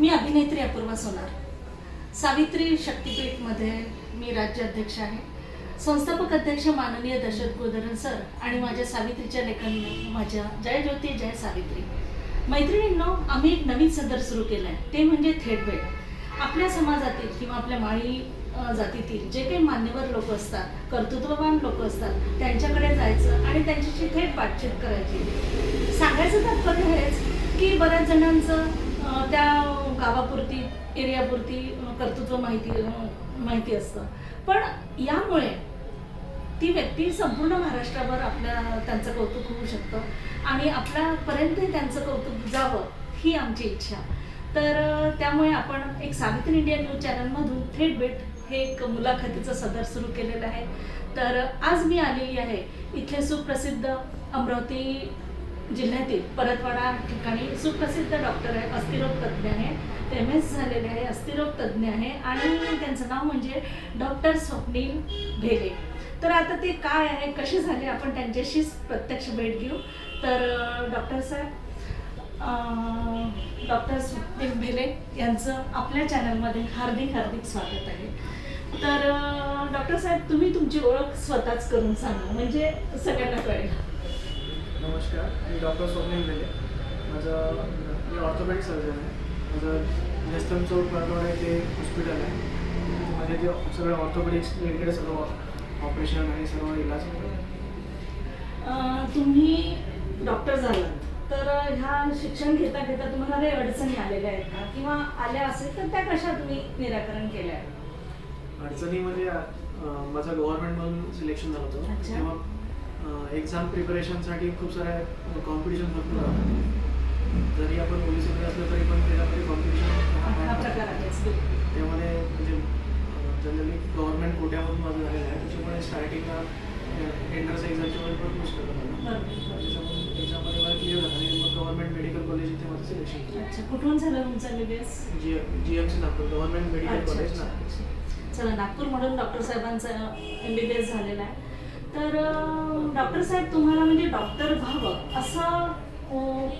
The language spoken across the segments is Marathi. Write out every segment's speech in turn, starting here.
मी अभिनेत्री अपूर्वा सोनार. सावित्री शक्तीपीठमध्ये मी राज्याध्यक्ष आहे. संस्थापक अध्यक्ष माननीय दशरथ गोधरण सर आणि माझ्या सावित्रीच्या लेखन माझ्या जय ज्योती जय सावित्री. मैत्रिणींनो आम्ही एक नवीन सदर सुरू केलं आहे ते म्हणजे थेट भेट. आपल्या समाजातील किंवा आपल्या माळी जातीतील जे काही मान्यवर लोक असतात कर्तृत्ववान लोक असतात त्यांच्याकडे जायचं आणि त्यांच्याशी थेट बातचीत करायची. सांगायचं तात्पर्य हेच की बऱ्याच जणांचं त्या गावापुरती एरियापुरती कर्तृत्व माहिती माहिती असतं. पण यामुळे ती व्यक्ती संपूर्ण महाराष्ट्राभर आपल्या त्यांचं कौतुक होऊ शकतं आणि आपल्यापर्यंतही त्यांचं कौतुक जावं ही आमची इच्छा. तर त्यामुळे आपण एक सावित्री इंडिया न्यूज चॅनलमधून थेट भेट हे एक मुलाखतीचं सदर सुरू केलेलं आहे. तर आज मी आलेली आहे इथले सुप्रसिद्ध अमरावती जिल्ह्यातील परतवाडा ठिकाणी सुप्रसिद्ध डॉक्टर आहे अस्थिरोग तज्ज्ञ आहे. एम एस झालेले आहे अस्थिरोग तज्ज्ञ आहे आणि त्यांचं नाव म्हणजे डॉक्टर स्वप्नील भेले. तर आता ते काय आहे कसे झाले आपण त्यांच्याशीच प्रत्यक्ष भेट घेऊ. तर डॉक्टर साहेब डॉक्टर स्वप्नील भेले यांचं आपल्या चॅनलमध्ये हार्दिक हार्दिक स्वागत आहे. तर डॉक्टर साहेब तुम्ही तुमची ओळख स्वतःच करून सांगा म्हणजे सगळ्यांना कळेल. नमस्कार मी डॉक्टर स्वप्नील बेले. माझं मी ऑर्थोपेडिक सर्जन आहे. माझं जस्तम चौक परतवाडा येथे हॉस्पिटल आहे. माझे जे सगळं ऑर्थोपेडिक्स रिलेटेड सर्व ऑपरेशन आणि सर्व इलाज तुम्ही डॉक्टर झालात. तर ह्या शिक्षण घेता घेता तुम्हाला काही अडचणी आलेल्या आहेत का? किंवा आल्या असेल तर त्या कशा तुम्ही निराकरण केल्या? अडचणीमध्ये माझं गव्हर्नमेंटमधून सिलेक्शन झालं होतं. तेव्हा एक्झाम प्रिपरेशनसाठी खूप साऱ्या कॉम्पिटिशन भरपूर राहतात जरी आपण पोलिसमध्ये असलं तरी पण त्याच्यामध्ये कॉम्पिटिशन त्यामध्ये म्हणजे जनरली गव्हर्नमेंट कोट्यामधून माझं झालेलं आहे. त्याच्यामुळे स्टार्टिंगला एंट्रन्स एक्झामच्या वेळी पण पुष्कळ त्याच्यामुळे एक्झाममध्ये मला क्लिअर झालं आणि मग गव्हर्नमेंट मेडिकल कॉलेज इथे माझं सिलेक्शन कुठून झालं तुमचं MBBS? जी G M C Nagpur government medical college Nagpur. चला नागपूर म्हणून डॉक्टर साहेबांचं एम बी बी एस झालेलं आहे. तर डॉक्टर साहेब तुम्हाला म्हणजे डॉक्टर व्हावं असं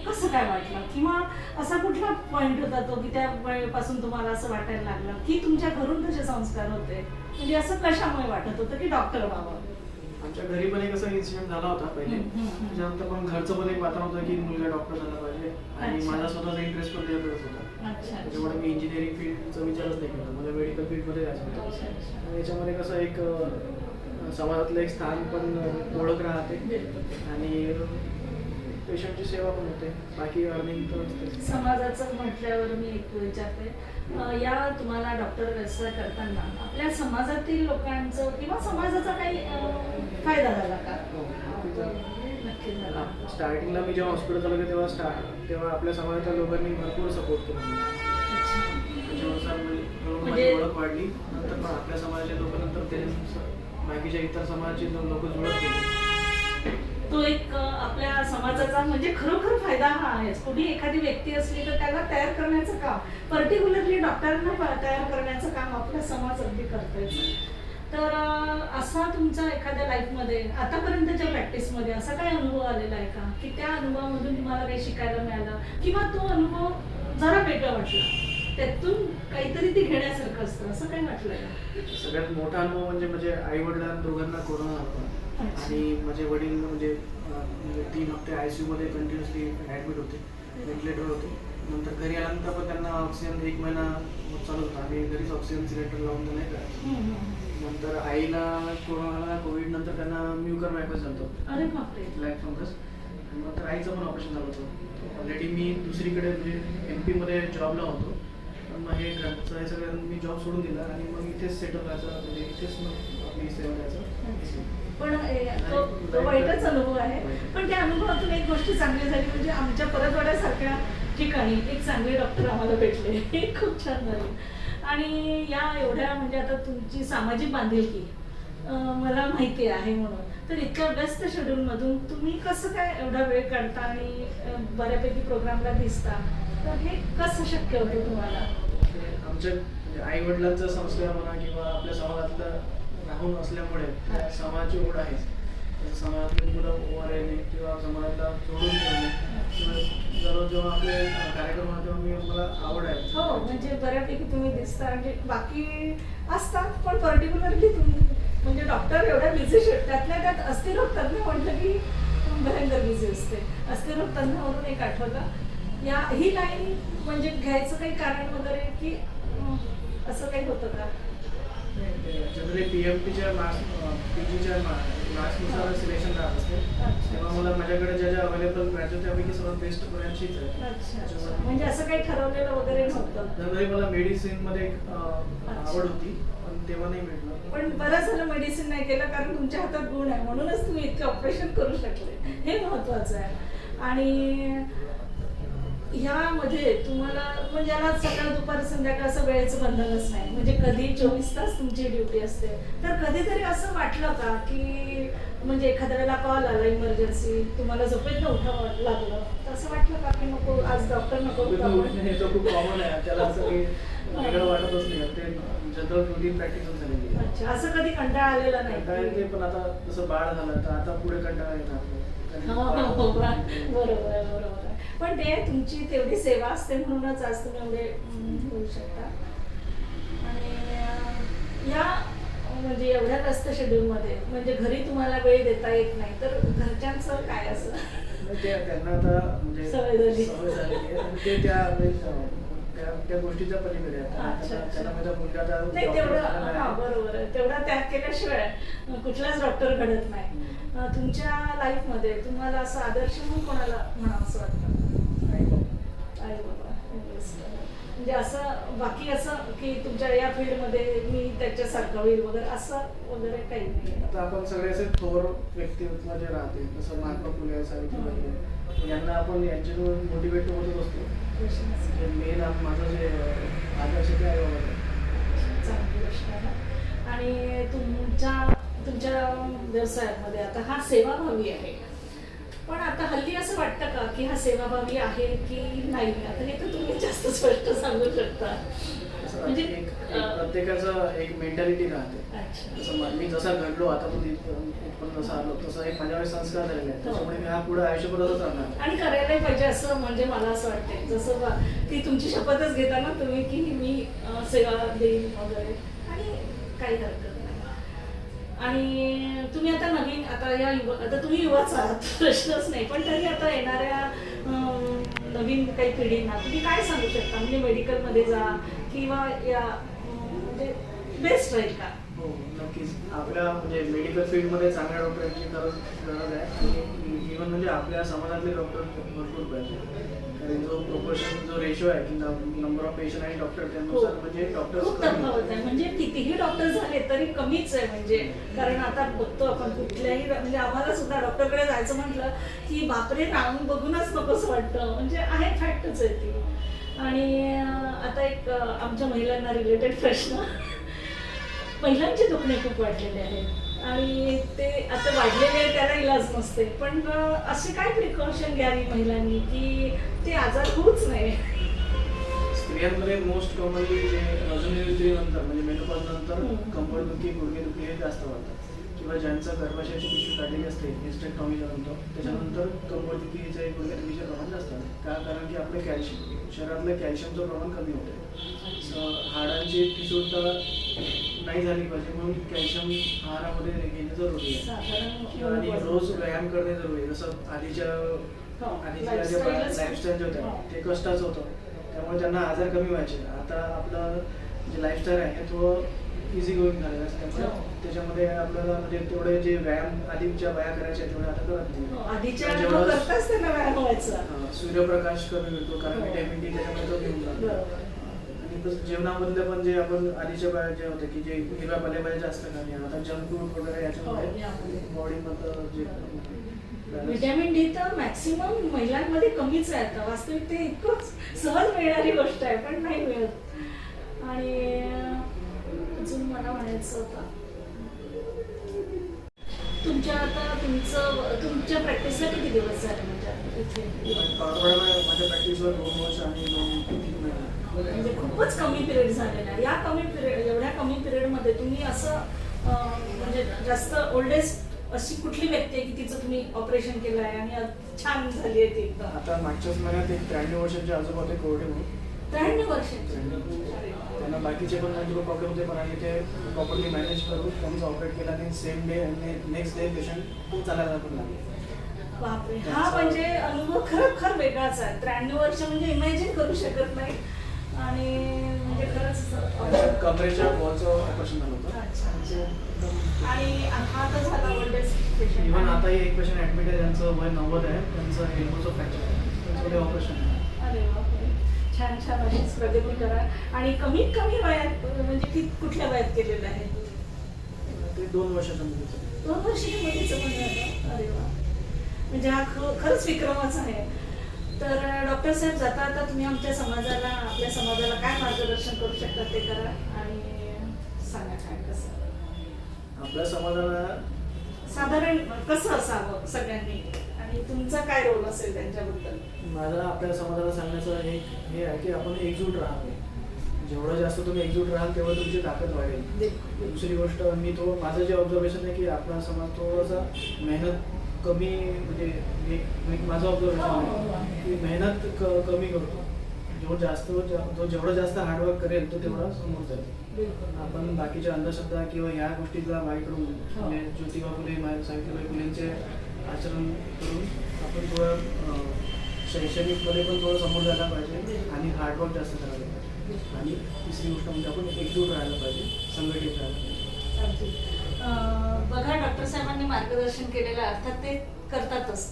कसं काय वाटलं? किंवा असा कुठला पॉईंट होता तो की त्या वेळेपासून तुम्हाला असं वाटायला लागलं की तुमच्या घरून कसे संस्कार होते? म्हणजे असं कशामुळे वाटत होतं की डॉक्टर व्हावं? आमच्या घरी पण एक असा इन्सिडेंट झाला होता पहिले. त्याच्यानंतर पण घरचं पण एक वातावरण होतं की मुलगा डॉक्टर झाला पाहिजे आणि. माझा स्वतःचा इंटरेस्ट पण त्याच्यातच होता. त्याच्यामुळे मी इंजिनिअरिंग फील्डचा विचारच नाही केला. मला मेडिकल फील्डमध्ये जायचं होतं. याच्यामध्ये कसं एक समाजातलं एक स्थान पण ओळख राहते. आणि पेशंटची सेवा पण होते. बाकी अर्निंग तर असते समाजाचं म्हटल्यावर मी एक विचारते. या तुम्हाला डॉक्टर व्यवसाय करताना आपल्या समाजातील लोकांचं किंवा समाजाचा काही फायदा झाला का? हो, नक्कीच झाला. नक्की झाला. स्टार्टिंगला मी जेव्हा हॉस्पिटल केलं तेव्हा स्टार्ट तेव्हा आपल्या समाजाच्या लोकांनी भरपूर सपोर्ट केला. त्याच्यानुसार म्हणजे- ओळख वाढली. नंतर आपल्या समाजाच्या लोकांनंतर ते बाकीच्या इतर समाजाचे लोक जुळत गेले. तो एक आपल्या समाजाचा म्हणजे खरोखर फायदा हा आहेच. कुणी एखादी व्यक्ती असली तर त्याला तयार करण्याचं काम पर्टिक्युलरली डॉक्टरांना तयार करण्याचं काम आपला समाज अगदी करतोय तर असा तुमचा एखाद्या लाईफमध्ये आतापर्यंतच्या प्रॅक्टिसमध्ये असा काय अनुभव आलेला आहे का? की त्या अनुभवामधून तुम्हाला काही शिकायला मिळालं? किंवा तो अनुभव जरा वेगळा वाटला? त्यातून काहीतरी ते घेण्यासारखं असतं. असं काय वाटलं सगळ्यात मोठा अनुभव म्हणजे माझे आई वडिलांना दोघांना कोरोना होता. आणि माझे वडील म्हणजे म्हणजे तीन हप्ते आय सी मध्ये कंटिन्युअसली ऍडमिट होते. व्हेंटिलेटर होते. नंतर घरी आल्यानंतर पण त्यांना ऑक्सिजन एक महिना चालू होता. आणि घरीच ऑक्सिजन सिलेंडर लावून नाही का. नंतर आईला कोरोना कोविड नंतर त्यांना म्युकर मायकोस झालं ब्लॅक फंगस नंतर आईचं पण ऑपरेशन झालं होतं. ऑलरेडी मी दुसरीकडे म्हणजे एम पीमध्ये जॉबला होतो. मग हे घरचं हे सगळं मी जॉब सोडून दिला आणि मग इथेच सेटल व्हायचं म्हणजे इथेच मग आपली सेवा द्यायचं पण तो तो वाईटच अनुभव आहे. पण त्या अनुभवातून एक गोष्ट चांगली झाली म्हणजे आमच्या परतवाड्यासारख्या ठिकाणी एक चांगले डॉक्टर आम्हाला भेटले. हे खूप छान झालं. आणि या एवढ्या म्हणजे आता तुमची सामाजिक बांधिलकी मला माहिती आहे म्हणून. तर इतक्या व्यस्त शेड्यूलमधून तुम्ही कसं काय एवढा वेळ काढता आणि बऱ्यापैकी प्रोग्रामला दिसता? तर हे कसं शक्य होतं तुम्हाला? आमच्या म्हणजे आई वडिलांचा संस्कार म्हणा किंवा आपल्या समाजातलं राहून असल्यामुळे त्या समाजाची ओढ आहे. समाजातली मुलं वर येणे किंवा समाजाला जोडून ठेवणे दररोज जेव्हा आपले कार्यक्रम होतात तेव्हा मी मला आवड आहे. हो म्हणजे बऱ्यापैकी तुम्ही दिसता. म्हणजे बाकी असतात पण पर्टिक्युलरली तुम्ही म्हणजे डॉक्टर एवढ्या बिझी त्यातल्या त्यात अस्थिरोग तज्ञ म्हटलं की भयंकर बिझी असते. अस्थिरोग तज्ञ एक आठवलं या ही लाईन म्हणजे घ्यायचं काही कारण वगैरे की असं काही होतं का? जनरली पी एम टीच्या मार्क्स पी जीच्या मार्क्सनुसार सिलेक्शन राहत असते. तेव्हा मला माझ्याकडे ज्या ज्या अवेलेबल ग्रॅज्युएट त्यापैकी सर्वात बेस्ट ब्रँचीच आहे. म्हणजे असं काही ठरवलेलं वगैरे नव्हतं. जनरली मला मेडिसिनमध्ये एक, अं, आवड होती पण तेव्हा नाही भेटलं पण बरं झालं मेडिसिन नाही केलं कारण तुमच्या हातात गुण आहे. म्हणूनच तुम्ही इतकं ऑपरेशन करू शकले. हे महत्वाचं आहे. आणि ह्यामध्ये तुम्हाला म्हणजे याला सकाळ दुपार संध्याकाळ असं वेळेचं बंधनच नाही. म्हणजे कधी चोवीस तास तुमची ड्युटी असते. तर कधीतरी असं वाटलं का की म्हणजे एखाद्या वेळेला कॉल आला इमर्जन्सी तुम्हाला झोपेत उठावं लागलं तर असं वाटलं का की नको आज डॉक्टर नको? खूप कॉमन आहे. त्याला असं काही वेगळं वाटतच नाही. ते जनरल रुटीन प्रॅक्टिसच झालेली. अच्छा. असं कधी कंटाळा आलेला कंटाळा नाही येते पण आता जसं बाळ झालं तर आता पुढे कंटाळा येणार नाही. हो, हो, हो, बरोबर आहे बरोबर. आहे पण ते तुमची तेवढी सेवा असते म्हणूनच आज तुम्ही एवढे हम्म, होऊ शकता. आणि अं, या म्हणजे एवढ्या व्यस्त शेड्यूलमध्ये म्हणजे घरी तुम्हाला वेळ देता येत नाही तर घरच्यांचं काय असं? ते त्यांना आता म्हणजे सवय झाली. सवय आहे. आणि ते त्या अं, त्या त्या गोष्टीच्या पलीकडे आहेत. अच्छा, त्यांना- अच्छा. त्यांना माझा मुलगा नाही तेवढं हा. बरोबर आहे तेवढा त्याग केल्याशिवाय कुठलाच डॉक्टर घडत नाही अं, तुमच्या लाईफमध्ये तुम्हाला असं आदर्श म्हणून कोणाला म्हणावं असं वाटतं आई बाबा. आई बाबा. म्हणजे असं बाकी असं की तुमच्या या फील्डमध्ये मी त्याच्यासारखं होईल वगैरे असं वगैरे काही नाही आता आपण सगळे असे थोर व्यक्तिमत्व जे राहते जसं महात्मा फुले सावित्रीबाई आहे यांना आपण यांच्याकडून मोटिवेट होतच असतो. मेन माझं जे आदर्श ते आहे आणि तुमच्या तुमच्या व्यवसायामध्ये आता हा सेवाभावी आहे. पण आता हल्ली असं वाटतं का की हा सेवाभावी आहे की नाही? आता हे तर तुम्ही जास्त स्पष्ट सांगू शकता. म्हणजे, प्रत्येकाचं एक मेंटॅलिटी राहते. जसं म- जसा घडलो आता पण इथपर्यंत जसा आलो तसं एक माझ्यावर संस्कार झालेले आहेत. हो. त्याच्यामुळे मी हा पुढे आयुष्यभर असंच राहणार आणि करायलाही पाहिजे असं म्हणजे मला असं वाटते जसं ती तुमची शपथच घेताना तुम्ही की मी सेवा देईन वगैरे. आणि काही हरकत आणि तुम्ही आता नवीन आता या युवा आता तुम्ही युवाच आहात प्रश्नच नाही. पण तरी आता येणाऱ्या नवीन काही पिढींना तुम्ही काय सांगू शकता? म्हणजे मेडिकलमध्ये जा किंवा या म्हणजे बेस्ट राहील का? हो नक्कीच. आपल्या म्हणजे मेडिकल फील्डमध्ये चांगल्या डॉक्टरांची गरज गरज आहे. आणि इव्हन म्हणजे आपल्या समाजातले डॉक्टर भरपूर पाहिजे. जो प्रोपोर्शन जो रेशो आहे की नंबर ऑफ पेशंट आणि डॉक्टर त्यानुसार म्हणजे डॉक्टर खूप तफावत आहे. म्हणजे कितीही डॉक्टर झाले तरी कमीच आहे म्हणजे. कारण आता बघतो आपण कुठल्याही म्हणजे आम्हाला सुद्धा डॉक्टरकडे जायचं म्हटलं की बापरे नाव बघूनच नकोस वाटतं. म्हणजे आहे फॅक्टच आहे ती. आणि आता एक आमच्या महिलांना रिलेटेड प्रश्न. महिलांचे दुखणे खूप वाढलेले आहेत. आणि ते आता वाढलेले आहे त्याला इलाज नसते पण असे काय प्रिकॉशन घ्यावी महिलांनी की ते आजार होऊच नाही स्त्रियांमध्ये मोस्ट कॉमनली जे रजोनिवृत्तीनंतर म्हणजे मेनोपॉज नंतर हम्म. कंबर दुखी गुडघे दुखी हे जास्त वाढतात किंवा ज्यांचं गर्भाशयाची पिशवी काढलेली असते हिस्टेक्टॉमी म्हणतो त्याच्यानंतर कंबर दुखीचे गुडघे दुखीचे प्रमाण जास्त आहे. का? कारण की आपलं कॅल्शियम शरीरातलं कॅल्शियमचं प्रमाण कमी होतं हाडांची ठिसूळता नाही झाली पाहिजे म्हणून कॅल्शियम आहारामध्ये घेणे जरुरी आहे. आणि रोज व्यायाम करणे जरुरी आहे. जसं आधीच्या हो, लाईफस्टाईल जे होत्या हो. ते कष्टाचं होतं. त्यामुळे त्यांना आजार कमी व्हायचे. आता आपलं जे लाईफस्टाईल आहे हे थोडं इझी गोईंग झालेलं आहे त्यामुळे हो. त्याच्यामध्ये आपल्याला म्हणजे तेवढे जे व्यायाम आधीच्या व्यायाम करायचे तेवढे आता करत हो, नाही हा, सूर्यप्रकाश कमी मिळतो कारण हो. व्हिटॅमिन डी त्याच्यामध्ये कमी होऊन जातो. तसं जेवणामधले पण जे आपण आधीच्या बाया जे होते की जे हिरव्या पालेभाज्या जास्त खाणे आता जंक फूड वगैरे हो, याच्यामुळे यामुळे. बॉडीमधलं जे balance- व्हिटॅमिन डी तर मॅक्सिमम महिलांमध्ये कमीच आहे आता वास्तविक ते इतकंच सहज मिळणारी गोष्ट आहे पण नाही मिळत आणि अजून मला म्हणायचं होतं तुमच्या आता तुमचं तुमच्या प्रॅक्टिसला किती दिवस झाले म्हणजे इथे? माझ्या प्रॅक्टिसवर दोन वर्ष आणि दोन तीन महिने. म्हणजे खूपच कमी पिरियड झालेला या कमी पिरियड एवढ्या कमी पिरियडमध्ये तुम्ही असं म्हणजे जास्त ओल्डेस्ट अशी कुठली व्यक्ती आहे की तिचं तुम्ही ऑपरेशन केलं आहे आणि छान झाली आहे ती? आता मागच्याच महिन्यात एक त्र्याण्णव वर्षाचे आजोबा होते कोविड त्र्याण्णव वर्षाची. त्यांना बाकीचे पण म्हणजे प्रॉब्लेम होते पण आम्ही ते प्रॉपरली मॅनेज करून त्यांचं ऑपरेट केलं आणि सेम डे आणि नेक्स्ट डे पेशंट चालायला पण लागले. बापरे हा म्हणजे अनुभव खरोखर वेगळाच आहे. त्र्याण्णव वर्ष म्हणजे इमॅजिन करू शकत नाही. आणि म्हणजे खरंच कमरेच्या बॉलचं ऑपरेशन झालं होतं. अच्छा. आणि हा तर झाला पेशंट इव्हन आताही एक पेशंट ऍडमिट आहे त्यांचं वय नव्वद आहे त्यांचं एल्बोचं फ्रॅक्चर आहे. त्यांचं ऑपरेशन आहे. अरे छान छान अशीच प्रगती करा आणि कमीत कमी वयात म्हणजे की कुठल्या वयात केलेलं आहे? ते दोन वर्षाच्या मुलीचं दोन वर्षाच्या मुलीचं म्हणजे अरे वा. म्हणजे हा खरंच विक्रमच आहे. तर डॉक्टर साहेब जाता आता तुम्ही आमच्या समाजाला आपल्या समाजाला काय मार्गदर्शन करू शकता ते करा आणि सांगा काय कसं? आपल्या समाजाला साधारण कसं असावं सगळ्यांनी? आणि तुमचा काय रोल असेल त्यांच्याबद्दल? माझा आपल्या समाजाला सांगण्याचं एक हे आहे की आपण एकजूट राहावे. जेवढं जास्त तुम्ही एकजूट राहाल तेवढं तुमची ताकद वाढेल. दुसरी गोष्ट मी तो माझं जे ऑब्झर्वेशन आहे की आपला समाज थोडासा मेहनत कमी म्हणजे माझं ऑब्झर्वेशन आहे की मेहनत क- कमी करतो. जो जास्त जो जेवढं जास्त हार्डवर्क करेल तो तेवढा समोर जाईल. आपण बाकीच्या अंधश्रद्धा किंवा ह्या गोष्टीला वाईकडून हो. म्हणजे ज्योतिबा फुले सावित्रीबाई फुलेंचे आचरण करून आपण थोडं शैक्षणिकमध्ये पण थोडं समोर जायला पाहिजे आणि हार्डवर्क जास्त करायला पाहिजे. आणि तिसरी गोष्ट म्हणजे आपण एकजूट राहायला पाहिजे संघटित राहायला पाहिजे. बघा डॉक्टर साहेबांनी मार्गदर्शन केलेलं अर्थात ते करतातच.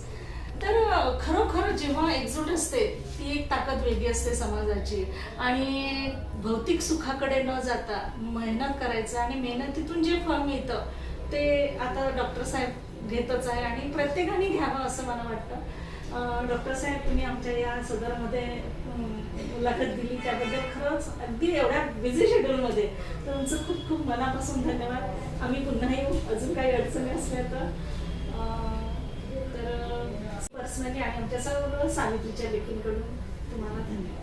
तर खरोखर जेव्हा एकजूट असते ती एक ताकद वेगळी असते समाजाची. आणि भौतिक सुखाकडे न जाता मेहनत करायचं आणि मेहनतीतून जे फळ मिळतं ते आता डॉक्टर साहेब घेतच आहे आणि प्रत्येकाने घ्यावं असं मला वाटतं. डॉक्टर साहेब तुम्ही आमच्या या सदरमध्ये मुलाखत दिली. त्याबद्दल खरंच अगदी एवढ्या बिझी शेड्यूलमध्ये तुमचं खूप खूप मनापासून धन्यवाद. आम्ही पुन्हा येऊ. अजून काही अडचणी असल्या तर तर पर्सनली आणि आमच्या सर्व सावित्रीच्या लेखींकडून तुम्हाला धन्यवाद.